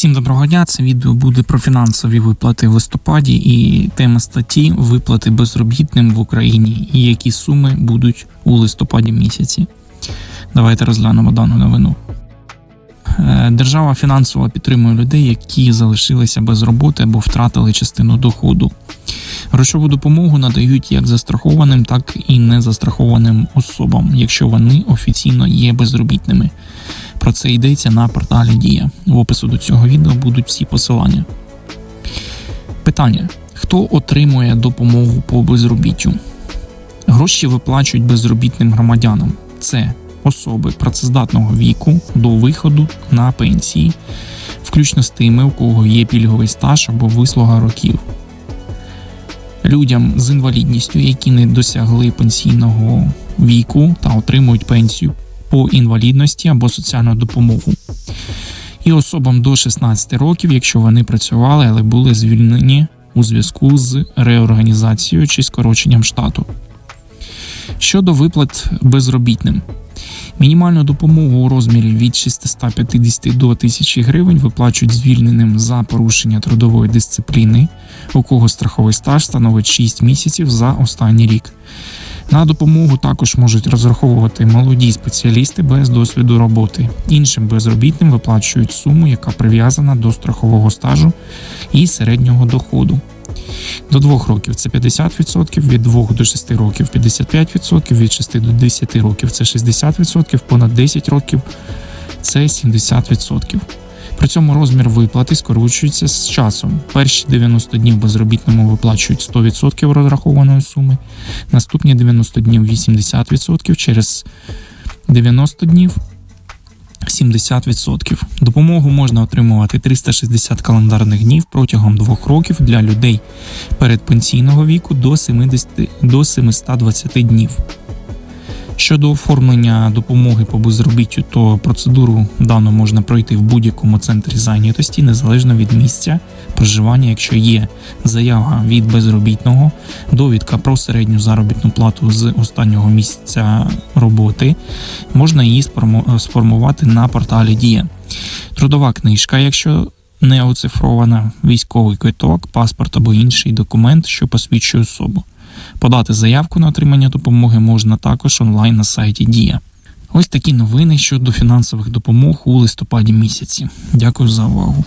Всім доброго дня. Це відео буде про фінансові виплати в листопаді і тема статті виплати безробітним в Україні і які суми будуть у листопаді місяці. Давайте розглянемо дану новину. Е, Держава фінансово підтримує людей, які залишилися без роботи або втратили частину доходу. Грошову допомогу надають як застрахованим, так і незастрахованим особам, якщо вони офіційно є безробітними. Про це йдеться на порталі Дія. В опису до цього відео будуть всі посилання. Питання: хто отримує допомогу по безробіттю? Гроші виплачують безробітним громадянам. Це особи працездатного віку до виходу на пенсії, включно з тими, у кого є пільговий стаж або вислуга років. Людям з інвалідністю, які не досягли пенсійного віку та отримують пенсію по інвалідності або соціальну допомогу. І особам до 16 років, якщо вони працювали, але були звільнені у зв'язку з реорганізацією чи скороченням штату. Щодо виплат безробітним, мінімальну допомогу у розмірі від 650 до 1000 гривень виплачують звільненим за порушення трудової дисципліни, у кого страховий стаж становить 6 місяців за останній рік. На допомогу також можуть розраховувати молоді спеціалісти без досвіду роботи. Іншим безробітним виплачують суму, яка прив'язана до страхового стажу і середнього доходу. До 2 років це 50%, від 2 до 6 років 55%, від 6 до 10 років це 60%, понад 10 років це 70%. При цьому розмір виплати скорочується з часом. Перші 90 днів безробітному виплачують 100% розрахованої суми, наступні 90 днів 80%, через 90 днів 70%. Допомогу можна отримувати 360 календарних днів протягом двох років для людей передпенсійного віку до 70 до 720 днів. Щодо оформлення допомоги по безробіттю, то процедуру дану можна пройти в будь-якому центрі зайнятості, незалежно від місця проживання, якщо є заява від безробітного, довідка про середню заробітну плату з останнього місяця роботи, можна її сформувати на порталі Дія. Трудова книжка, якщо не оцифрована, військовий квиток, паспорт або інший документ, що посвідчує особу. Подати заявку на отримання допомоги можна також онлайн на сайті Дія. Ось такі новини щодо фінансових допомог у листопаді місяці. Дякую за увагу.